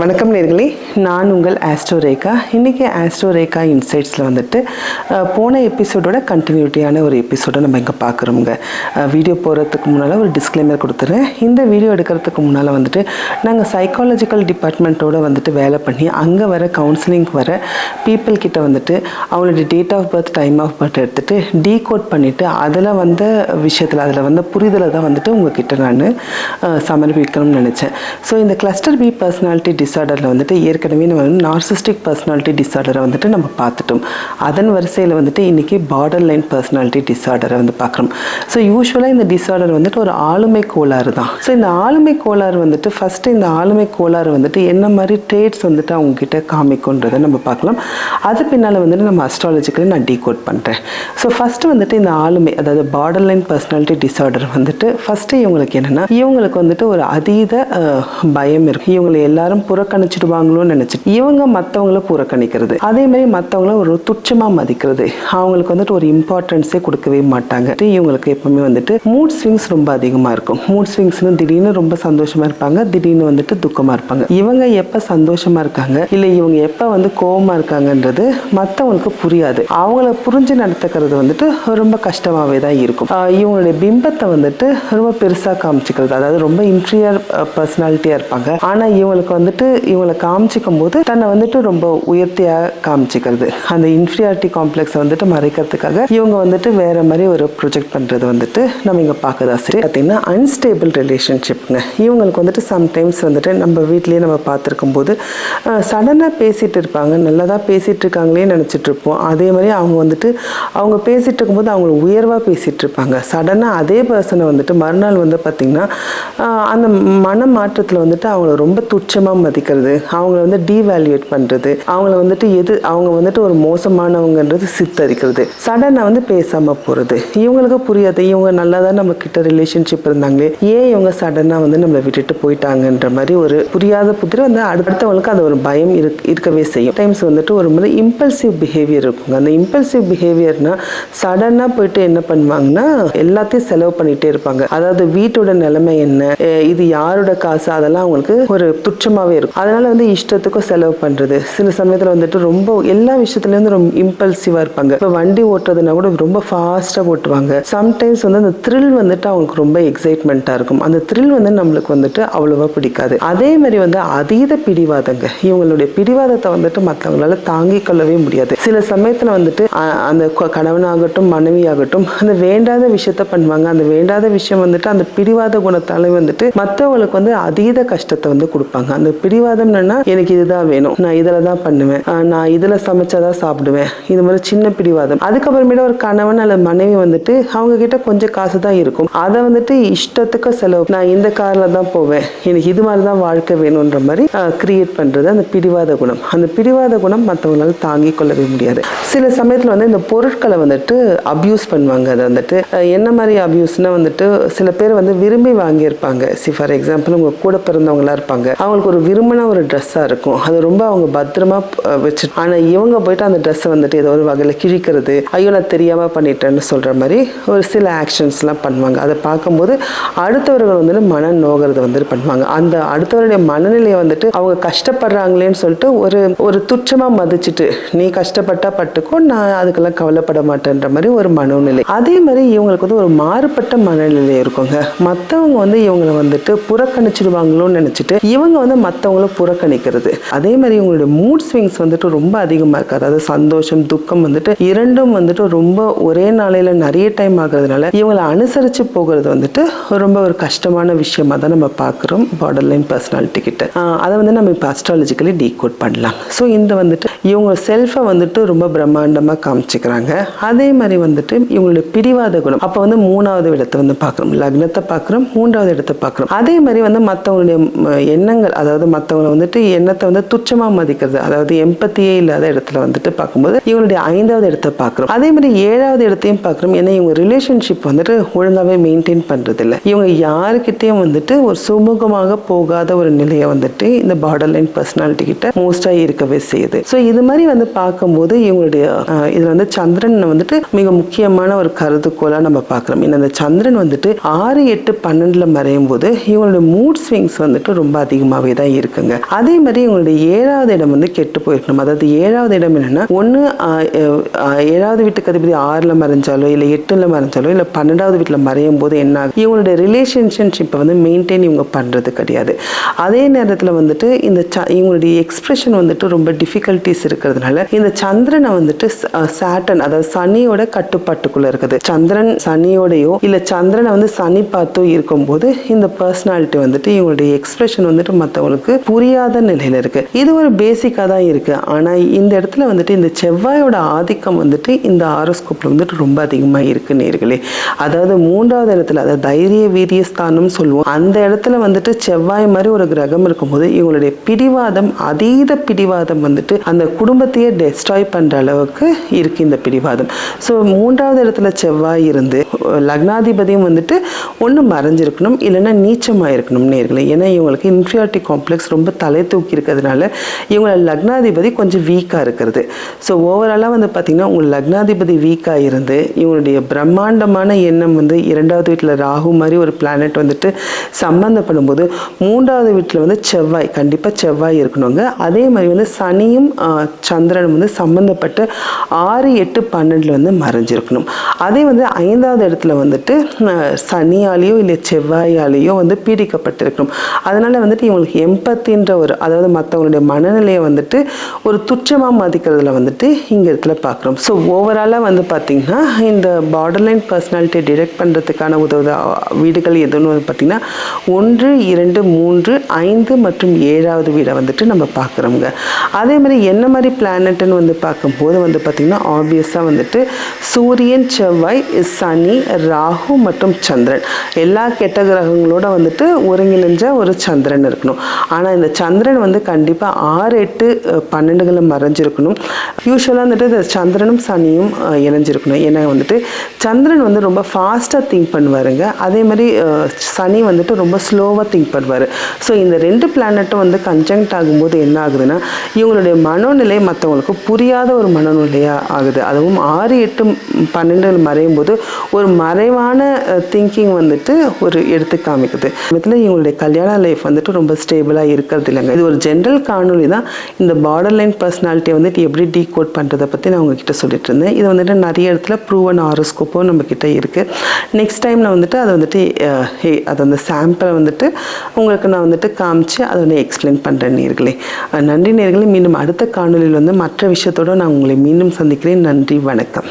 வணக்கம் நேர்களே. நான் உங்கள் ஆஸ்ட்ரோ ரேகா. இன்றைக்கி ஆஸ்ட்ரோ ரேகா இன்சைட்ஸில் வந்துட்டு போன எபிசோடோட கண்டினியூட்டியான ஒரு எபிசோடை நம்ம இங்கே பார்க்குறோங்க வீடியோ போகிறதுக்கு முன்னால் ஒரு டிஸ்க்ளைமர் கொடுத்துறேன். இந்த வீடியோ எடுக்கிறதுக்கு முன்னால் வந்துட்டு நாங்கள் சைக்காலஜிக்கல் டிபார்ட்மெண்ட்டோடு வந்துட்டு வேலை பண்ணி அங்கே வர கவுன்சிலிங் வர பீப்புள் கிட்ட வந்துட்டு அவங்களுடைய date of birth time of birth எடுத்துட்டு டீகோட் பண்ணிவிட்டு அதில் வந்த விஷயத்தில் அதில் வந்த புரிதலை தான் வந்துட்டு உங்ககிட்ட நான் சமர்ப்பிக்கணும்னு நினச்சேன். ஸோ இந்த கிளஸ்டர் பி பர்சனாலிட்டி டிசார்டரில் வந்துட்டு ஏற்கனவே நம்ம வந்து நார்சிஸ்டிக் பர்சனாலிட்டி டிசார்டரை வந்துட்டு நம்ம பார்த்துட்டோம். அதன் வரிசையில் வந்துட்டு இன்றைக்கி பார்டர் லைன் பர்சனாலிட்டி டிசார்டரை வந்து பார்க்குறோம். ஸோ யூஸ்வலாக இந்த டிசார்டர் வந்துட்டு ஒரு ஆளுமை கோளாறு தான். ஸோ இந்த ஆளுமை கோளாறு வந்துட்டு ஃபஸ்ட்டு இந்த ஆளுமை கோளாறு வந்துட்டு என்ன மாதிரி ட்ரேட்ஸ் வந்துட்டு அவங்க கிட்ட காமிக்கும்ன்றதை நம்ம பார்க்கலாம். அது பின்னால் வந்துட்டு நம்ம அஸ்ட்ராலஜிக்கலி நான் டீகோட் பண்ணுறேன் ஸோ ஃபஸ்ட்டு வந்துட்டு இந்த ஆளுமை அதாவது பார்டர் லைன் பர்சனாலிட்டி டிசார்டர் வந்துட்டு ஃபஸ்ட்டு இவங்களுக்கு என்னென்னா இவங்களுக்கு வந்துட்டு ஒரு அதீத பயம் இருக்குது இவங்களை எல்லாரும் புறக்கணிச்சிடுவாங்களோன்னு நினச்சிட்டு இவங்க மற்றவங்கள புறக்கணிக்கிறது. அதே மாதிரி மற்றவங்கள ஒரு துச்சமாக மதிக்கிறது. அவங்களுக்கு வந்துட்டு ஒரு இம்பார்ட்டன்ஸே கொடுக்கவே மாட்டாங்க. இவங்களுக்கு எப்பவுமே வந்துட்டு மூட் ஸ்விங்ஸ் ரொம்ப அதிகமாக இருக்கும். மூட் ஸ்விங்ஸ்னு திடீர்னு ரொம்ப சந்தோஷமா இருப்பாங்க திடீர்னு வந்துட்டு துக்கமாக இருப்பாங்க. இவங்க எப்போ சந்தோஷமா இருக்காங்க இல்லை இவங்க எப்போ வந்து கோவமா இருக்காங்கன்றது மற்றவங்களுக்கு புரியாது. அவங்கள புரிஞ்சு நடத்துக்கிறது வந்துட்டு ரொம்ப கஷ்டமாகவே தான் இருக்கும். இவங்களுடைய பிம்பத்தை வந்துட்டு ரொம்ப பெருசாக காமிச்சிக்கிறது. அதாவது ரொம்ப இன்ட்ரியர் பர்சனாலிட்டியாக இருப்பாங்க. ஆனால் இவங்களுக்கு வந்துட்டு இவங்களை காமிச்சிக்கும் போது தன்னை வந்துட்டு ரொம்ப உயர்த்தியாக காமிச்சிக்கிறது. அந்த இன்ஃபீரியாரிட்டி காம்ப்ளெக்ஸை வந்துட்டு மறைக்கிறதுக்காக இவங்க வந்துட்டு வேற மாதிரி ஒரு ப்ரொஜெக்ட் பண்ணுறது வந்துட்டு நம்ம இங்கே பார்க்குறதா சரி பார்த்தீங்கன்னா அன்ஸ்டேபிள் ரிலேஷன்ஷிப்ங்க இவங்களுக்கு வந்துட்டு சம்டைம்ஸ் வந்துட்டு நம்ம வீட்லேயே நம்ம பார்த்துருக்கும் போது சடனாக பேசிகிட்டு இருப்பாங்க. நல்லதாக பேசிகிட்டு இருக்காங்களே நினச்சிட்டு இருப்போம். அதே மாதிரி அவங்க வந்துட்டு அவங்க பேசிகிட்டு இருக்கும்போது அவங்கள உயர்வாக பேசிகிட்டு இருப்பாங்க. சடனாக அதே பர்சனை வந்துட்டு மறுநாள் வந்து பார்த்திங்கன்னா அந்த மன மாற்றத்தில் வந்துட்டு அவங்கள ரொம்ப துச்சமாக மதிக்கிறது அவங்கள வந்து டீவேல்யூட் பண்ணுறது அவங்கள வந்துட்டு எது அவங்க வந்துட்டு ஒரு மோசமானவங்கன்றது சித்தரிக்கிறது. சடனாக வந்து பேசாமல் போகிறது இவங்களுக்கு புரியாது இவங்க நல்லா தான் நம்ம கிட்ட ரிலேஷன்ஷிப் இருந்தாங்களே ஏன் இவங்க சடனாக வந்து நம்மளை விட்டுட்டு போயிட்டாங்கன்ற மாதிரி ஒரு புரியாத புத்திரி வந்து அடுத்தவங்களுக்கு அது ஒரு பயம் இருக் இருக்கவே செய்யும். டைம்ஸ் வந்துட்டு ஒரு மாதிரி இம்பல்சிவ் பிஹேவியர் இருக்குங்க. அந்த இம்பல்சிவ் பிஹேவியர்னா சடனாக போயிட்டு என்ன பண்ணுவாங்கன்னா எல்லாத்தையும் செலவு பண்ணிகிட்டே இருப்பாங்க. அதாவது வீட்டோட நிலைமை என்ன இது யாரோட காசு அதெல்லாம் அவங்களுக்கு ஒரு துச்சமாகவே இருக்கும் அதனால வந்து இஷ்டத்துக்கும் செலவு பண்ணுறது சில சமயத்தில் வந்துட்டு ரொம்ப எல்லா விஷயத்துலேருந்து ரொம்ப இம்பல்சிவாக இருப்பாங்க. இப்போ வண்டி ஓட்டுறதுனா கூட ரொம்ப ஃபாஸ்ட்டாக ஓட்டுவாங்க. சம்டைம்ஸ் வந்து அந்த த்ரில் வந்துட்டு அவங்களுக்கு ரொம்ப எக்ஸைட்மெண்ட்டாக இருக்கும். அந்த த்ரில் வந்து நம்மளுக்கு வந்துட்டு அவ்வளோவா பிடிக்காது. அதே மாதிரி வந்து அதீத பிடிவாதங்க. இவங்களுடைய பிடிவாதத்தை வந்துட்டு மற்றவங்களால தாங்கிக் கொள்ளவே முடியாது. சில சமயத்தில் வந்துட்டு அந்த கணவனாகட்டும் மனைவியாகட்டும் அந்த வேண்டாத விஷயத்த பண்ணுவாங்க. அந்த வேண்டாத விஷயம் வந்துட்டு அந்த பிடிவாத குணத்தாலே வந்துட்டு மற்றவங்களுக்கு வந்து அதீத கஷ்டத்தை வந்து கொடுப்பாங்க. அந்த பிடிவாதம் என்னன்னா எனக்கு இதுதான் வேணும். நான் இதில் தான் பண்ணுவேன். நான் இதில் சமைச்சாதான் சாப்பிடுவேன். இது மாதிரி சின்ன பிடிவாதம். அதுக்கப்புறமேட்டு ஒரு கணவன் அல்லது மனைவி வந்துட்டு அவங்க கிட்ட கொஞ்சம் காசு தான் இருக்கும். அதை வந்துட்டு இஷ்டத்துக்கு செலவு. நான் இந்த காரில் தான் போவேன். எனக்கு இது மாதிரி தான் வாழ்க்கை வேணுன்ற மாதிரி கிரியேட் பண்ணுறது அந்த பிடிவாத குணம். அந்த பிடிவாத குணம் மற்றவங்களால தாங்கிக் கொள்ளவே முடியாது. சில சமயத்தில் வந்து இந்த பொருட்களை வந்துட்டு அப்யூஸ் பண்ணுவாங்க. அதை வந்துட்டு என்ன மாதிரி அப்யூஸ்னால் வந்துட்டு சில பேர் வந்து விரும்பி வாங்கியிருப்பாங்க. சி ஃபார் எக்ஸாம்பிள் உங்க கூட பிறந்தவங்களா இருப்பாங்க. அவங்களுக்கு ஒரு விரும்பின ஒரு ட்ரெஸ்ஸாக இருக்கும். அது ரொம்ப அவங்க பத்திரமா வச்சு ஆனால் இவங்க போயிட்டு அந்த ட்ரெஸ்ஸை வந்துட்டு ஏதோ ஒரு வகையில் கிழிக்கிறது ஐயோ நான் தெரியாமல் பண்ணிட்டேன்னு சொல்கிற மாதிரி ஒரு சில ஆக்ஷன்ஸ்லாம் பண்ணுவாங்க. அதை பார்க்கும்போது அடுத்தவர்கள் வந்துட்டு மன நோகிறது வந்துட்டு பண்ணுவாங்க. அந்த அடுத்தவருடைய மனநிலையை வந்துட்டு அவங்க கஷ்டப்படுறாங்களேன்னு சொல்லிட்டு ஒரு ஒரு துச்சமாக மதிச்சுட்டு நீ கஷ்டப்பட்டா பட்டுக்கோ நான் அதுக்கெல்லாம் கவலைப்பட மாட்டேன்ற மாதிரி ஒரு மனநிலை. அதே மாதிரி இவங்களுக்கு வந்து ஒரு மாறுபட்ட மனநிலை இருக்குங்க. மற்றவங்க வந்து இவங்களை வந்துட்டு புறக்கணிச்சிடுவாங்களோன்னு நினச்சிட்டு இவங்க வந்து மற்ற மற்றவங்கள புறக்கணிக்கிறது. அதே மாதிரி இவங்களுடைய மூட் ஸ்விங்ஸ் வந்துட்டு ரொம்ப அதிகமாக இருக்குது. அதாவது சந்தோஷம் துக்கம் வந்துட்டு இரண்டும் வந்துட்டு ரொம்ப ஒரே நாளையில் நிறைய டைம் ஆகுறதுனால இவங்களை அனுசரித்து போகிறது வந்துட்டு ரொம்ப ஒரு கஷ்டமான விஷயமா தான் நம்ம பார்க்குறோம் பார்டர் லைன் பர்சனாலிட்டி கிட்ட அதை வந்து நம்ம இப்போ அஸ்ட்ராலஜிக்கலி டீகோட் பண்ணலாம். ஸோ இந்த வந்துட்டு இவங்க செல்ஃபை வந்துட்டு ரொம்ப பிரம்மாண்டமாக காமிச்சிக்கிறாங்க. அதே மாதிரி வந்துட்டு இவங்களுடைய பிடிவாத குணம். அப்போ வந்து மூணாவது இடத்தை வந்து பார்க்குறோம். லக்னத்தை பார்க்குறோம். மூன்றாவது இடத்தை பார்க்குறோம். அதே மாதிரி வந்து மற்றவங்களுடைய எண்ணங்கள் அதாவது மற்றவங்களை வந்துட்டு எண்ணத்தை வந்து துச்சமாக மதிக்கிறது. அதாவது எம்பத்தியே இல்லாத இடத்துல வந்துட்டு பார்க்கும்போது இவங்களுடைய ஐந்தாவது இடத்தை பார்க்குறோம். அதே மாதிரி ஏழாவது இடத்தையும் பார்க்குறோம். ஏன்னா இவங்க ரிலேஷன்ஷிப் வந்துட்டு ஒழுங்காகவே மெயின்டைன் பண்ணுறதில்ல இவங்க யாருக்கிட்டேயும் வந்துட்டு ஒரு சுமூகமாக போகாத ஒரு நிலையை வந்துட்டு இந்த பார்டர் லைன் பர்சனாலிட்டி கிட்ட மோஸ்டாக இருக்கவே செய்யுது. ஸோ இது மாதிரி வந்து பார்க்கும்போது இவங்களுடைய இதில் வந்து சந்திரன் வந்துட்டு மிக முக்கியமான ஒரு கருதுகோளாக நம்ம பார்க்குறோம். இந்த அந்த சந்திரன் வந்துட்டு ஆறு எட்டு பன்னெண்டில் மறையும் போது இவங்களுடைய மூட் ஸ்விங்ஸ் வந்துட்டு ரொம்ப அதிகமாகவே தான் இருக்கு. இருக்குங்க. அதே மாதிரி உங்களுடைய ஏழாவது இடம் வந்து கெட்டு போயிருக்கணும். அதாவது ஏழாவது இடம் என்னன்னா ஒன்று ஏழாவது வீட்டுக்கு அதிபதி ஆறில் மறைஞ்சாலோ இல்லை எட்டில் மறைஞ்சாலோ இல்லை பன்னெண்டாவது வீட்டில் மறையும் போது என்ன ஆகும்? இவங்களுடைய ரிலேஷன்ஷிப்பை வந்து மெயின்டைன் இவங்க பண்ணுறது கிடையாது. அதே நேரத்தில் வந்துட்டு இந்த ச இவங்களுடைய எக்ஸ்பிரஷன் வந்துட்டு ரொம்ப டிஃபிகல்ட்டிஸ் இருக்கிறதுனால இந்த சந்திரனை வந்துட்டு சாட்டன் அதாவது சனியோட கட்டுப்பாட்டுக்குள்ள இருக்குது. சந்திரன் சனியோடையோ இல்லை சந்திரனை வந்து சனி பார்த்தோ இருக்கும்போது இந்த பர்சனாலிட்டி வந்துட்டு இவங்களுடைய எக்ஸ்பிரஷன் வந்துட்டு மற்றவங்களுக்கு புரியாத நிலையில இருக்கு. இது ஒரு பேசிக்காக தான் இருக்கு. ஆனால் இந்த இடத்துல வந்துட்டு இந்த செவ்வாயோட ஆதிக்கம் வந்துட்டு இந்த ஆரோஸ்கோப்ல வந்துட்டு ரொம்ப அதிகமாக இருக்கு நேர்களே. அதாவது மூன்றாவது இடத்துல அதாவது தைரிய வீரிய ஸ்தானம் சொல்லுவோம். அந்த இடத்துல வந்துட்டு செவ்வாய் மாதிரி ஒரு கிரகம் இருக்கும்போது இவங்களுடைய பிடிவாதம் அதீத பிடிவாதம் வந்துட்டு அந்த குடும்பத்தையே டெஸ்ட்ராய் பண்ற அளவுக்கு இருக்கு இந்த பிடிவாதம். ஸோ மூன்றாவது இடத்துல செவ்வாய் இருந்து லக்னாதிபதியும் வந்துட்டு ஒன்று மறைஞ்சிருக்கணும் இல்லைன்னா நீச்சமாக இருக்கணும் நேர்களை. ஏன்னா இவங்களுக்கு இன்ஃபியாரிட்டி காம்ப்ளெக்ஸ் ரொம்ப தலை தூக்கி இருக்கிறதுனால இவங்கள லக்னாதிபதி கொஞ்சம் வீக்காக இருக்கிறது. ஸோ ஓவராலாக வந்து பார்த்திங்கன்னா உங்கள் லக்னாதிபதி வீக்காக இருந்து இவங்களுடைய பிரம்மாண்டமான எண்ணம் வந்து இரண்டாவது வீட்டில் ராகு மாதிரி ஒரு பிளானட் வந்துட்டு சம்மந்தப்படும் போது மூன்றாவது வீட்டில் வந்து செவ்வாய் கண்டிப்பாக செவ்வாய் இருக்கணுங்க. அதே மாதிரி வந்து சனியும் சந்திரனும் வந்து சம்மந்தப்பட்டு ஆறு எட்டு பன்னெண்டில் வந்து மறைஞ்சிருக்கணும். அதே வந்து ஐந்தாவது இடத்துல வந்துட்டு சனியாலேயோ இல்லை செவ்வாயாலேயோ வந்து பீடிக்கப்பட்டிருக்கணும். அதனால் வந்துட்டு இவங்களுக்கு எம்பத்தின்ற ஒரு அதாவது மற்றவங்களுடைய மனநிலையை வந்துட்டு ஒரு துச்சமாக மதிக்கிறதுல வந்துட்டு இங்கே இடத்துல பார்க்குறோம் ஸோ ஓவராலாக வந்து பார்த்திங்கன்னா இந்த பார்டர்லைன் பர்சனாலிட்டியை டிடெக்ட் பண்ணுறதுக்கான உதவுத வீடுகள் எதுன்னு வந்து பார்த்திங்கன்னா ஒன்று இரண்டு மூன்று ஐந்து மற்றும் ஏழாவது வீடை வந்துட்டு நம்ம பார்க்குறோங்க அதே மாதிரி என்ன மாதிரி பிளானட்னு வந்து பார்க்கும்போது வந்து பார்த்திங்கன்னா ஆப்வியஸாக வந்துட்டு சூரியன் செவ்வாய் சனி ராகு மற்றும் சந்திரன். எல்லா கெட்ட கிரகங்களோட வந்துட்டு ஒருங்கிணைஞ்ச ஒரு சந்திரன் இருக்கணும். ஆனால் இந்த சந்திரன் வந்து கண்டிப்பாக ஆறு எட்டு பன்னெண்டுகளில் பன்னெண்டுகளை மறைஞ்சிருக்கணும் யூஸ்வலாக வந்துட்டு இந்த சந்திரனும் சனியும் இணைஞ்சிருக்கணும். ஏன்னா வந்துட்டு சந்திரன் வந்து ரொம்ப ஃபாஸ்ட்டாக திங்க் பண்ணுவாருங்க. அதே மாதிரி சனி வந்துட்டு ரொம்ப ஸ்லோவாக திங்க் பண்ணுவார். ஸோ இந்த ரெண்டு பிளானட்டும் வந்து கன்ஜங்க்ட் ஆகும்போது என்ன ஆகுதுன்னா இவங்களுடைய மனோநிலை மற்றவங்களுக்கு புரியாத ஒரு மனநிலையாக ஆகுது. அதுவும் ஆறு எட்டு பன்னெண்டு மறையும் போது ஒரு மறைவான திங்கிங் வந்துட்டு ஒரு எடுத்து காமிக்குது. இதில் இவங்களுடைய கல்யாண லைஃப் வந்துட்டு ரொம்ப ஸ்டேபிளாக இருக்கிறது இல்லைங்க. இது ஒரு ஜென்ரல் காணொலி தான். இந்த பார்டர் லைன் பர்சனாலிட்டியை வந்துட்டு எப்படி டீ கோட் பண்ணுறதை பற்றி நான் உங்ககிட்ட சொல்லிட்டு இருந்தேன். இது வந்துட்டு நிறைய இடத்துல ப்ரூவன் ஆரோஸ்கோப்பும் நம்மக்கிட்ட இருக்குது நெக்ஸ்ட் டைம் நான் வந்துட்டு அதை வந்துட்டு அதை ஹே அது அந்த சாம்பிளை வந்துட்டு உங்களுக்கு நான் வந்துட்டு காமிச்சு அதை வந்து எக்ஸ்பிளைன் பண்ணுறேன் நேர்களே. நன்றி நேர்களே. மீண்டும் அடுத்த காணொலியில் வந்து மற்ற விஷயத்தோடு நான் உங்களை மீண்டும் சந்திக்கிறேன். நன்றி வணக்கம்.